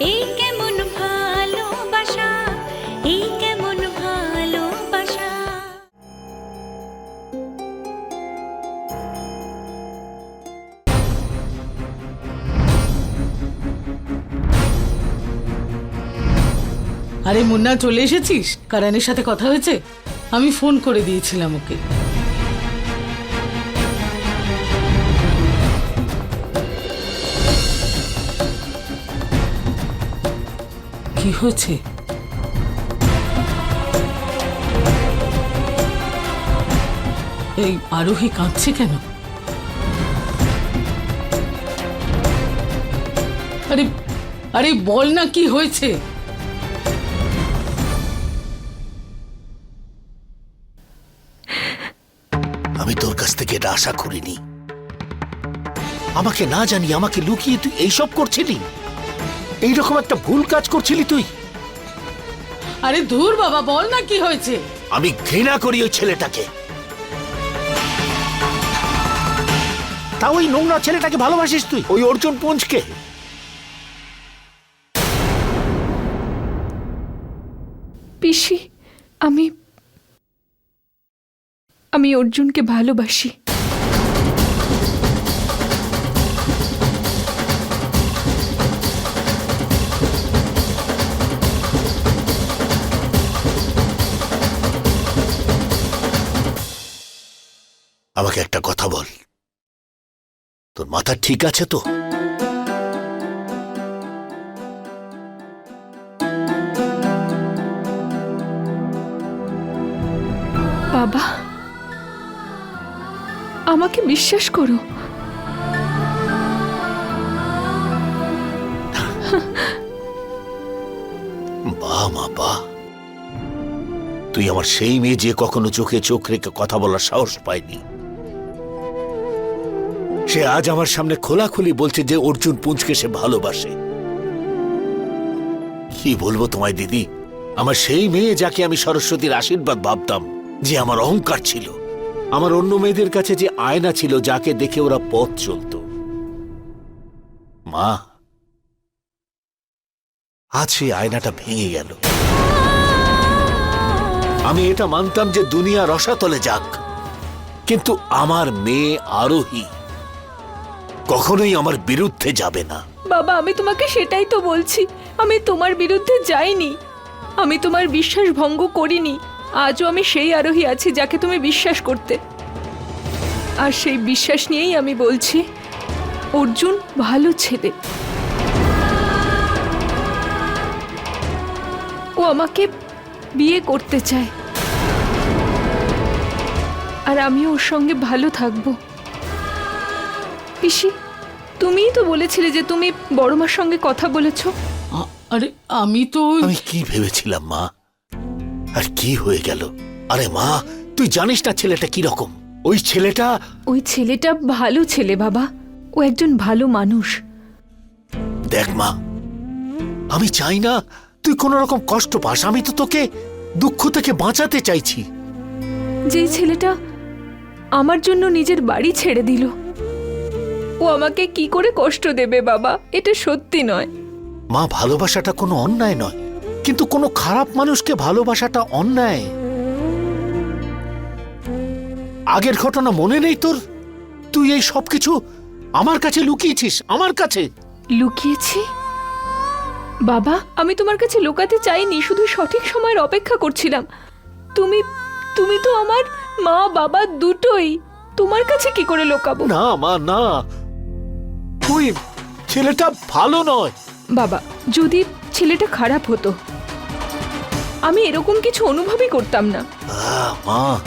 এই আরে মুন্না চলে এসেছিস? কারানের সাথে কথা হয়েছে। আমি ফোন করে দিয়েছিলাম ওকে। কি হয়েছে। এই আরোহী কাঁদছে কেন? আরে আরে বল না কি হয়েছে? আমি তোর কাছ থেকে এটা আশা করিনি। আমাকে না জানি আমাকে লুকিয়ে তুই এইসব করছিলি? এইরকম একটা ভুল কাজ করছিলি তুই? আরে ধুর বাবা বল না কি হয়েছে? আমি ঘৃণা করি ওই ছেলেটাকে। তা ওই নোংরা ছেলেটাকে ভালোবাসিস তুই? ওই অর্জুন পুঞ্জকে। পিসি আমি আমি অর্জুনকে ভালোবাসি। আমাকে একটা কথা বল। তোর মাথা ঠিক আছে তো? বাবা আমাকে বিশ্বাস করো। বাহ মা বাহ তুই আমার সেই মেয়ে যে কখনো চোখে চোখ রেখে কথা বলার সাহস পায়নি। সে আজ আমার সামনে খোলাখুলি বলছে যে অর্জুন পুঞ্জকে সে ভালোবাসে। কি বলব তোমায়, দিদি? আমার সেই মেয়ে যাকে আমি সরস্বতীর আশীর্বাদ ভাবতাম, যে আমার অহংকার ছিল। আমার অন্য মেয়েদের কাছে যে আয়না ছিল, যাকে দেখে ওরা পথ চলত। মা, আজ সেই আয়নাটা ভেঙে গেল। আমি এটা মানতাম যে দুনিয়া রসাতলে যাক, কিন্তু আমার মেয়ে আরোহী। কখনোই আমার বিরুদ্ধে যাবে না। বাবা, আমি তোমাকে সেটাই তো বলছি। আমি তোমার বিরুদ্ধে যাইনি। আমি তোমার বিশ্বাস ভঙ্গ করিনি। আজও আমি সেই আরোহী আছি যাকে তুমি বিশ্বাস করতে। আর সেই বিশ্বাস নিয়েই আমি বলছি, অর্জুন ভালো ছেলে। ও আমাকে বিয়ে করতে চায়। আর আমিও ওর সঙ্গে ভালো থাকব। পিসি তুমিই তো বলেছিলে যে তুমি বড় মার সঙ্গে কথা বলেছ। আরে আমি তো ওই- আমি কি ভেবেছিলাম মা? আর কি হয়ে গেল? আরে মা তুই জানিস না ছেলেটা কি রকম? ওই ছেলেটা ওই ছেলেটা ভালো ছেলে বাবা। ও একজন ভালো মানুষ। দেখ মা আমি চাই না তুই কোন রকম কষ্ট পাস। আমি তো তোকে দুঃখ থেকে বাঁচাতে চাইছি। যেই ছেলেটা আমার জন্য নিজের বাড়ি ছেড়ে দিল। ও আমাকে কি করে কষ্ট দেবে বাবা? এটা সত্যি নয়। মা ভালোবাসাটা কোনো অন্যায় নয় কিন্তু কোনো খারাপ মানুষকে ভালোবাসাটা অন্যায়। আগের ঘটনা মনে নেই তোর? তুই এই সবকিছু আমার কাছে লুকিয়েছিস আমার কাছে। লুকিয়েছি? বাবা আমি তোমার কাছে লুকাতে চাইনি শুধু সঠিক সময়ের অপেক্ষা করছিলাম। তুমি তুমি তো আমার মা বাবা দুটোই। তোমার কাছে কি করে লুকাবো? না মা না। তুই ছেলেটা ভালো নয়। বাবা যদি ছেলেটা খারাপ হতো আমি এরকম কিছু অনুভবই করতাম না। আহ, মা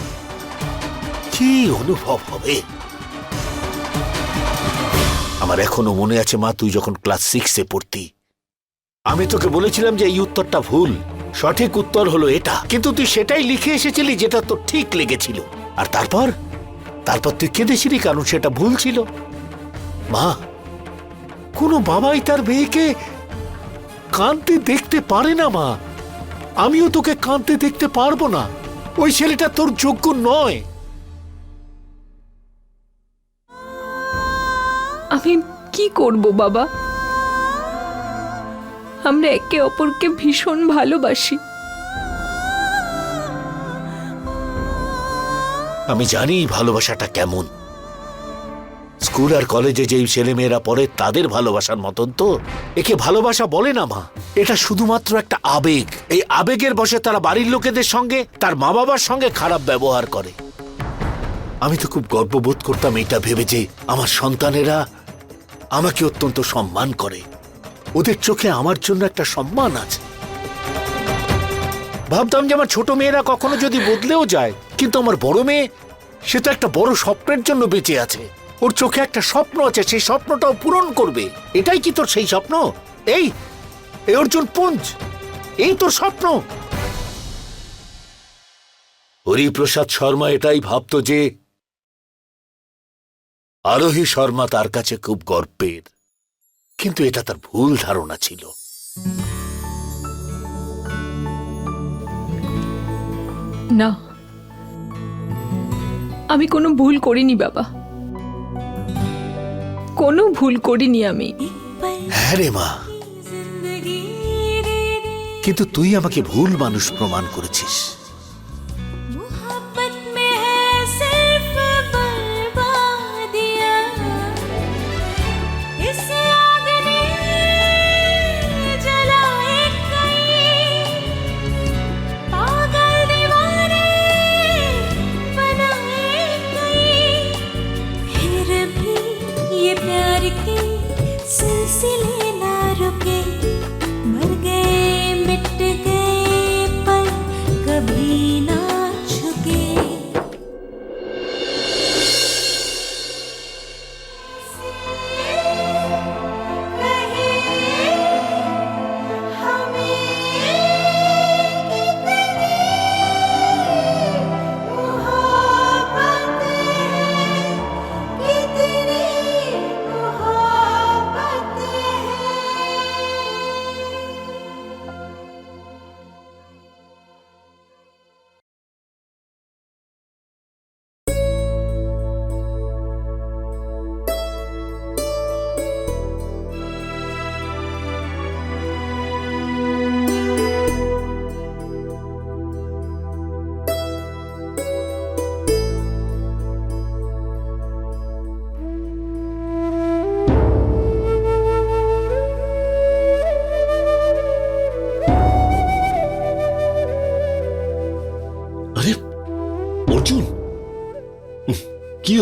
কি অনুভব হবে? আমার এখনও মনে আছে মা তুই যখন ক্লাস সিক্সে পড়তি। আমি তোকে বলেছিলাম যে এই উত্তরটা ভুল। সঠিক উত্তর হলো এটা। কিন্তু তুই সেটাই লিখে এসেছিলি যেটা তোর ঠিক লেগেছিল। আর তারপর? তারপর তুই কেঁদেছিলি কারণ সেটা ভুল ছিল। মা কোনো বাবাই তার মেয়েকে কাঁদতে দেখতে পারে না মা। আমিও তোকে কাঁদতে দেখতে পারব না। ওই ছেলেটা তোর যোগ্য নয়। আমি কি করব বাবা? আমরা একে অপরকে ভীষণ ভালোবাসি। আমি জানি ভালোবাসাটা কেমন। স্কুল আর কলেজে যেই ছেলেমেয়েরা পড়ে তাদের ভালোবাসার মতন তো? একে ভালোবাসা বলে না মা। এটা শুধুমাত্র একটা আবেগ। এই আবেগের বসে তারা বাড়ির লোকেদের সঙ্গে, তার মা বাবার সঙ্গে খারাপ ব্যবহার করে। আমি তো খুব গর্ববোধ করতাম এটা ভেবে যে আমার সন্তানেরা আমাকে অত্যন্ত সম্মান করে। ওদের চোখে আমার জন্য একটা সম্মান আছে। ভাবতাম যে আমার ছোট মেয়েরা কখনো যদি বদলেও যায়, কিন্তু আমার বড় মেয়ে, সে তো একটা বড় স্বপ্নের জন্য বেঁচে আছে। ওর চোখে একটা স্বপ্ন আছে সেই স্বপ্নটাও পূরণ করবে। এটাই কি তোর সেই স্বপ্ন? এই এই অর্জুন পুঞ্জ এই তোর স্বপ্ন। হরিপ্রসাদ শর্মা এটাই ভাবতো যে আরোহী শর্মা তার কাছে খুব গর্বের। কিন্তু এটা তার ভুল ধারণা ছিল। না আমি কোনো ভুল করিনি বাবা। কোনো ভুল করিনি আমি। হ্যাঁ রে মা। কিন্তু তুই আমাকে ভুল মানুষ প্রমাণ করেছিস।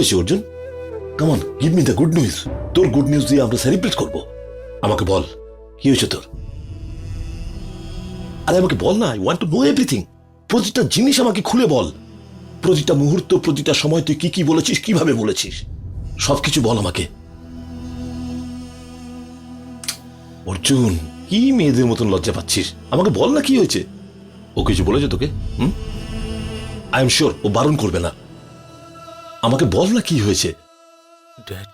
হয়েছে Arjun. Come on give me the good news তোর গুড নিউজ দিয়ে আমরা সেলিব্রেট করব। আমাকে বল, কি হয়েছে তোর? আরে আমাকে বল না I want to know everything প্রতিটা জিনিস আমাকে খুলে বল। প্রতিটা মুহূর্ত, প্রতিটা সময় তুই কি কি বলেছিস, কীভাবে বলেছিস? সবকিছু বল আমাকে। অর্জুন, কি মেয়েদের মতন লজ্জা পাচ্ছিস? আমাকে বল না কি হয়েছে? ও কিছু বলেছে তোকে? হুম? আই এম শিওর ও বারণ করবে না। আমাকে বল না কি হয়েছে। ড্যাড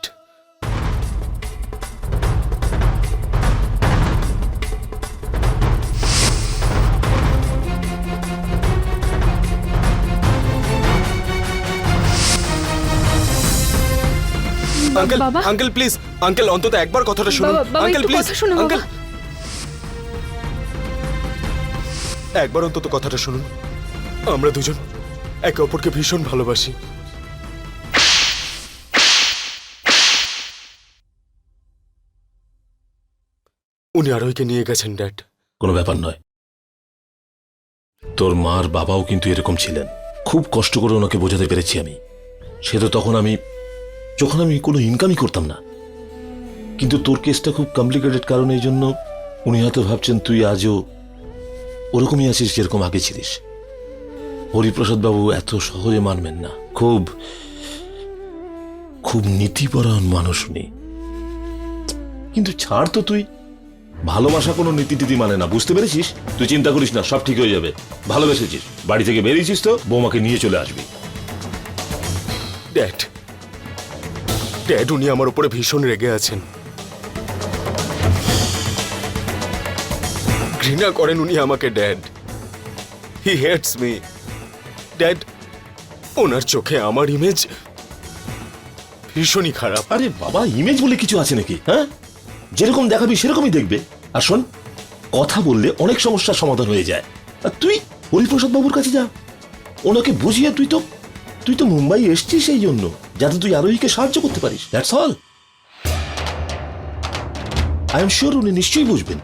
আঙ্কেল বাবা? আঙ্কেল প্লিজ আঙ্কেল অন্তত একবার কথাটা শুনুন। বাবা, বাবা, আঙ্কেল একটু প্লিজ কথা শোনো, বাবা। আঙ্কেল। একবার অন্তত কথাটা শুনুন। আমরা দুজন একে অপরকে ভীষণ ভালোবাসি। উনি আরোহীকে নিয়ে গেছেন, ড্যাড। কোনো ব্যাপার নয়। তোর মার বাবাও কিন্তু এরকম ছিলেন। খুব কষ্ট করে ওনাকে বোঝাতে পেরেছি আমি। সে তো তখন আমি, যখন আমি কোনো ইনকামই করতাম না। কিন্তু তোর কেসটা খুব কমপ্লিকেটেড কারণ এই জন্য উনি হয়তো ভাবছেন তুই আজও ওরকমই আছিস যেরকম আগে ছিলিস। হরিপ্রসাদ বাবু এত সহজে মানবেন না। খুব খুব নীতিপরায়ণ মানুষ উনি। কিন্তু ছাড় তো তুই। ভালোবাসা কোনো নীতি টিতি মানে না বুঝতে পেরেছিস? তুই চিন্তা করিস না সব ঠিক হয়ে যাবে। ভালোবেসেছিস। বাড়ি থেকে বেরিয়েছিস তো বৌমাকে নিয়ে চলে আসবি। ড্যাড ড্যাড উনি আমার উপরে ভীষণ রেগে আছেন। ঘৃণা করেন উনি আমাকে dad. He hates me dad ওনার চোখে আমার ইমেজ ভীষণই খারাপ। আরে বাবা ইমেজ বলে কিছু আছে নাকি হ্যাঁ? যেরকম দেখাবি সেরকমই দেখবে। আর শোন, কথা বললে অনেক সমস্যার সমাধান হয়ে যায়। আর তুই হরিপ্রসাদ বাবুর কাছে যা। ওনাকে বুঝিয়ে তুই তো তুই তো মুম্বাই এসছিস সেই জন্য, যাতে তুই আরোহীকে সাহায্য করতে পারিস। That's all I am sure উনি নিশ্চয়ই বুঝবেন।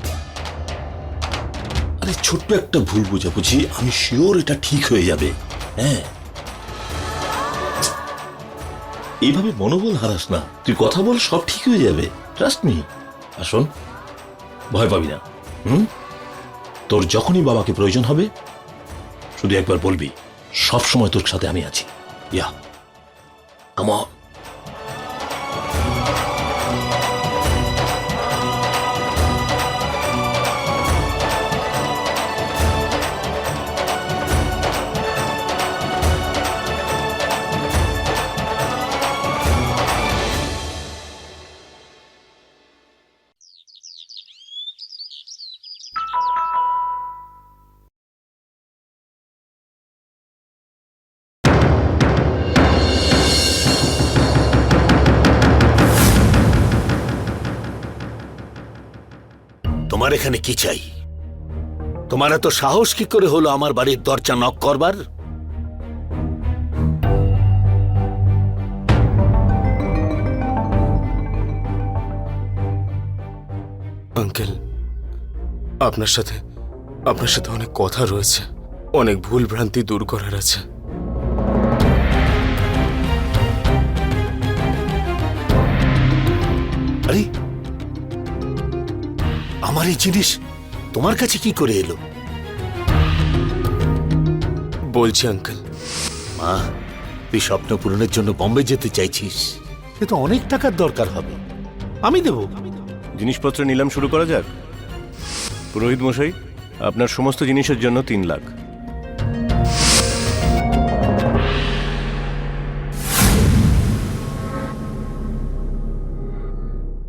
আরে, ছোট্ট একটা ভুল বোঝাবুঝি, আমি শিওর এটা ঠিক হয়ে যাবে। হ্যাঁ। এইভাবে মনোবল হারাস না। তুই কথা বল, সব ঠিক হয়ে যাবে। ট্রাস্ট মি আসুন। ভয় পাবি না। হুম? তোর যখনই বাবাকে প্রয়োজন হবে, শুধু একবার বলবি সব সময় তোর সাথে আমি আছি। ইয়া। কামন এখানে কি চাই? তোমার এত সাহস কি করে হলো আমার বাড়ির দরজা নক করবার? আঙ্কেল আপনার সাথে আপনার সাথে অনেক কথা রয়েছে। অনেক ভুল ভ্রান্তি দূর করার আছে। আরে আমার এই জিনিস তোমার কাছে কি করে এলো? বলছি আঙ্কেল। মা তুই স্বপ্ন পূরণের জন্য বম্বে যেতে চাইছিস। সে তো অনেক টাকার দরকার হবে। আমি দেব। জিনিসপত্র নিলাম শুরু করা যাক। পুরোহিত মশাই আপনার সমস্ত জিনিসের জন্য তিন লাখ।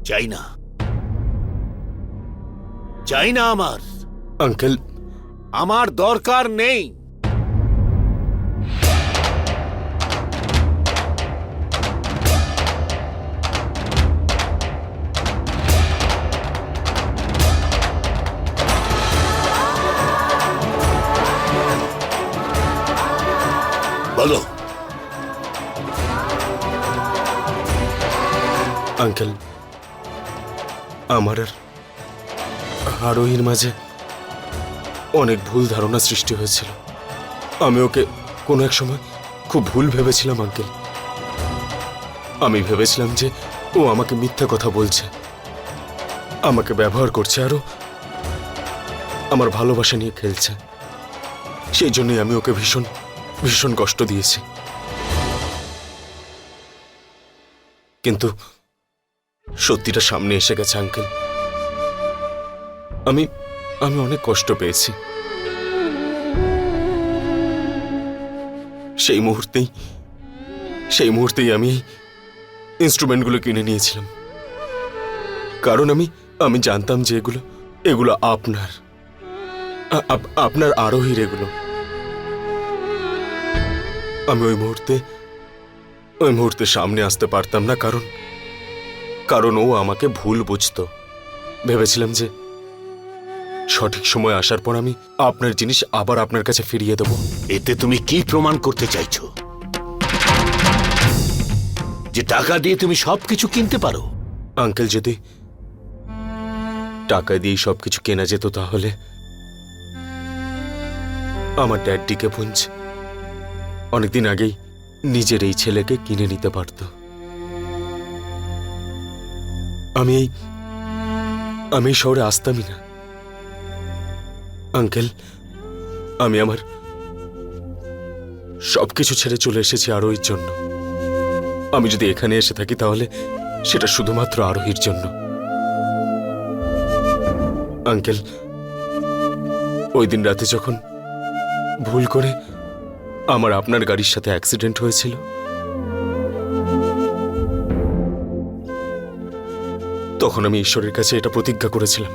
চাই না। চাই না আমার আঙ্কেল আমার দরকার নেই বলো আঙ্কেল আমার আর আরোহীর মাঝে অনেক ভুল ধারণা সৃষ্টি হয়েছিল। আমি ওকে কোনো এক সময় খুব ভুল ভেবেছিলাম, আঙ্কেল। আমি ভেবেছিলাম যে ও আমাকে মিথ্যা কথা বলছে। আমাকে ব্যবহার করছে আরও আমার ভালোবাসা নিয়ে খেলছে। সেই জন্যই আমি ওকে ভীষণ ভীষণ কষ্ট দিয়েছি। কিন্তু সত্যিটা সামনে এসে গেছে, আঙ্কেল। আমি আমি অনেক কষ্ট পেয়েছি। সেই মুহূর্তেই সেই মুহূর্তেই আমি ইনস্ট্রুমেন্টগুলো কিনে নিয়েছিলাম। কারণ আমি আমি জানতাম যে এগুলো এগুলো আপনার। আপনার আরোহীর এগুলো। আমি ওই মুহূর্তে ওই মুহূর্তে সামনে আসতে পারতাম না, কারণ কারণ ও আমাকে ভুল বুঝতো। ভেবেছিলাম যে সঠিক সময় আসার পর আমি আপনার জিনিস আবার আপনার কাছে ফিরিয়ে দেব। এতে তুমি কি প্রমাণ করতে চাইছো? যে টাকা দিয়ে তুমি সবকিছু কিনতে পারো। আঙ্কেল যদি টাকা দিয়ে সবকিছু কেনা যেত তাহলে আমার ড্যাডটিকে পুঞ্জ অনেকদিন আগেই নিজের এই ছেলেকে কিনে নিতে পারত। আমি এই আমি এই শহরে আসতামই না। আঙ্কেল, আমি আমার সবকিছু ছেড়ে চলে এসেছি আরোহীর জন্য। আমি যদি এখানে এসে থাকি তাহলে সেটা শুধুমাত্র আরোহীর জন্য। আঙ্কেল, ওই দিন রাতে যখন ভুল করে আমার আপনার গাড়ির সাথে অ্যাক্সিডেন্ট হয়েছিল, তখন আমি ঈশ্বরের কাছে এটা প্রতিজ্ঞা করেছিলাম।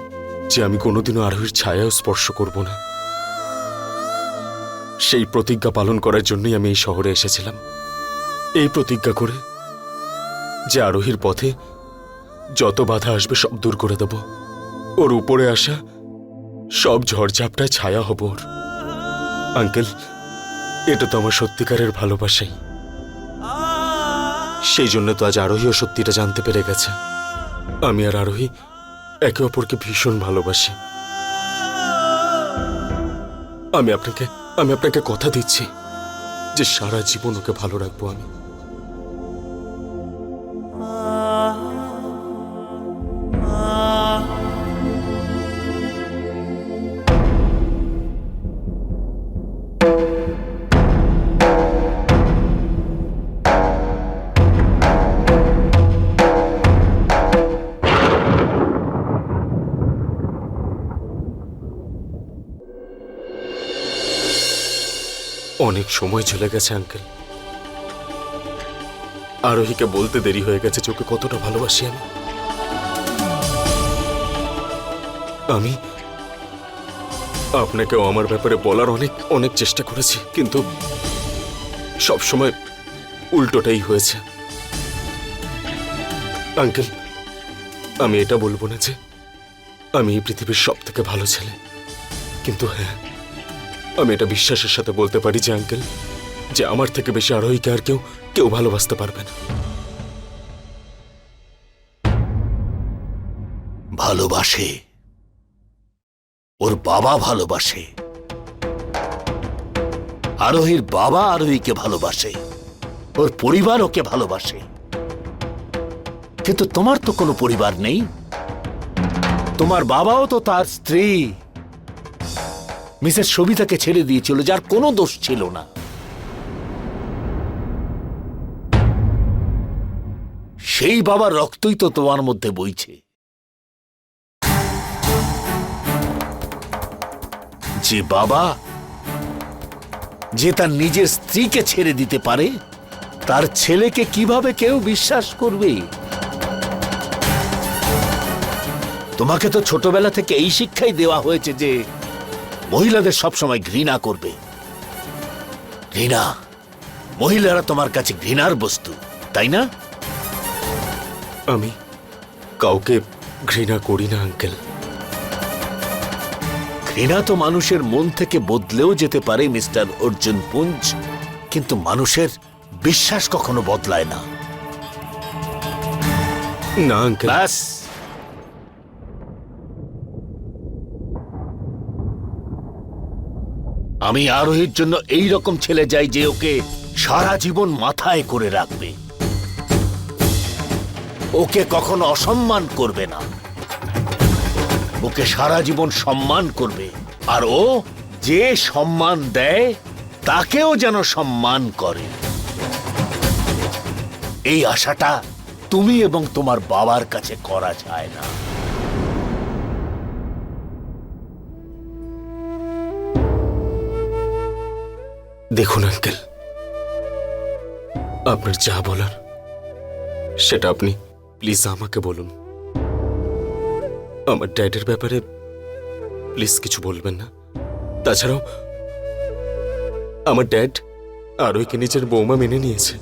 যে আমি কোনোদিনও আরোহীর ছায়াও স্পর্শ করব না। সেই প্রতিজ্ঞা পালন করার জন্যই আমি এই শহরে এসেছিলাম। এই প্রতিজ্ঞা করে যে আরোহীর পথে যত বাধা আসবে সব দূর করে দেব। ওর উপরে আসা সব ঝড়ঝাপটায় ছায়া হব ওর। আঙ্কেল, এটা তো আমার সত্যিকারের ভালোবাসাই। সেই জন্য তো আজ আরোহীও সত্যিটা জানতে পেরে গেছে। আমি আর আরোহী একে অপরকে ভীষণ ভালোবাসি। আমি আপনাকে আমি আপনাকে কথা দিচ্ছি যে সারা জীবন ওকে ভালো রাখব আমি। অনেক সময় চলে গেছে, আঙ্কেল। আরোহীকে বলতে দেরি হয়ে গেছে, চোখে কতটা ভালোবাসি আমি। আমি আপনাকেও আমার ব্যাপারে বলার অনেক অনেক চেষ্টা করেছি, কিন্তু সব সময় উল্টোটাই হয়েছে। আঙ্কেল, আমি এটা বলব না যে আমি এই পৃথিবীর সব থেকে ভালো ছেলে। কিন্তু হ্যাঁ আমি এটা বিশ্বাসের সাথে বলতে পারি যে, আঙ্কেল, যে আমার থেকে বেশি আরোহীকে আর কেউ কেউ ভালোবাসতে পারবে না। ভালোবাসে। ওর বাবা ভালোবাসে। আরোহীর বাবা আরোহীকে ভালোবাসে। ওর পরিবার ওকে ভালোবাসে। কিন্তু তোমার তো কোনো পরিবার নেই। তোমার বাবাও তো তার স্ত্রী। মিসেস সবিতাকে ছেড়ে দিয়েছিল, যার কোনো দোষ ছিল না। সেই বাবার রক্তই তো তোমার মধ্যে বইছে। যে বাবা, যে তার নিজের স্ত্রীকে ছেড়ে দিতে পারে, তার ছেলেকে কীভাবে কেউ বিশ্বাস করবে? তোমাকে তো ছোটবেলা থেকে এই শিক্ষাই দেওয়া হয়েছে যে মহিলাদের সবসময় ঘৃণা করবে। ঘৃণা? মহিলারা তোমার কাছে ঘৃণার বস্তু তাই না? আমি কাউকে ঘৃণা করি না আঙ্কেল। ঘৃণা তো মানুষের মন থেকে বদলেও যেতে পারে মিস্টার অর্জুন পুঞ্জ কিন্তু মানুষের বিশ্বাস কখনো বদলায় না। না আঙ্কেল। ব্যাস। আমি আরোহীর জন্য এই রকম ছেলে যাই যে ওকে সারা জীবন মাথায় করে রাখবে। ওকে কখনো অসম্মান করবে না। ওকে সারা জীবন সম্মান করবে। আর ও যে সম্মান দেয়, তাকেও যেন সম্মান করে। এই আশাটা তুমি এবং তোমার বাবার কাছে করা যায় না। দেখুন, আঙ্কেল। আপনার যা বলার, সেটা আপনি প্লিজ আমাকে বলুন। আমার ড্যাডের ব্যাপারে প্লিজ কিছু বলবেন না। তাছাড়াও, আমার ড্যাড আরোইকে নিজের বৌমা মেনে নিয়েছে।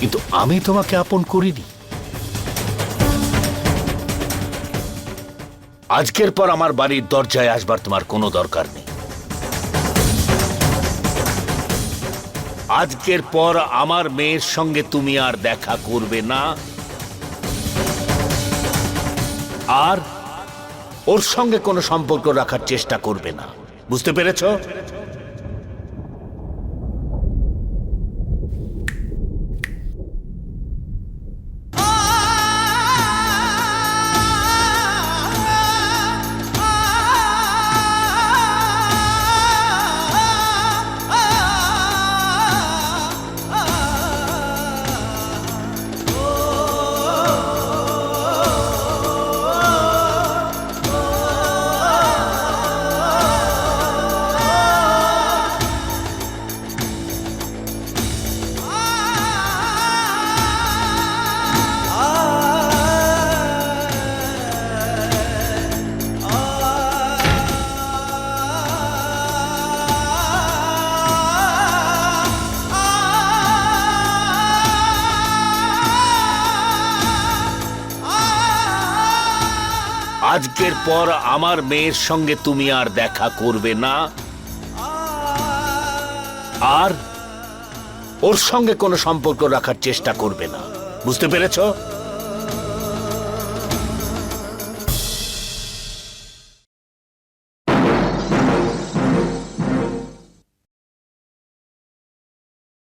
কিন্তু আমি তোমাকে আপন করিনি। আজকের পর আমার বাড়ির দরজায় আসবার তোমার কোনো দরকার নেই। আজকের পর আমার মেয়ের সঙ্গে তুমি আর দেখা করবে না। আর ওর সঙ্গে কোনো সম্পর্ক রাখার চেষ্টা করবে না। বুঝতে পেরেছ? আজকের পর আমার মেয়ের সঙ্গে তুমি আর দেখা করবে না। আর ওর সঙ্গে কোনো সম্পর্ক রাখার চেষ্টা করবে না। বুঝতে পেরেছ?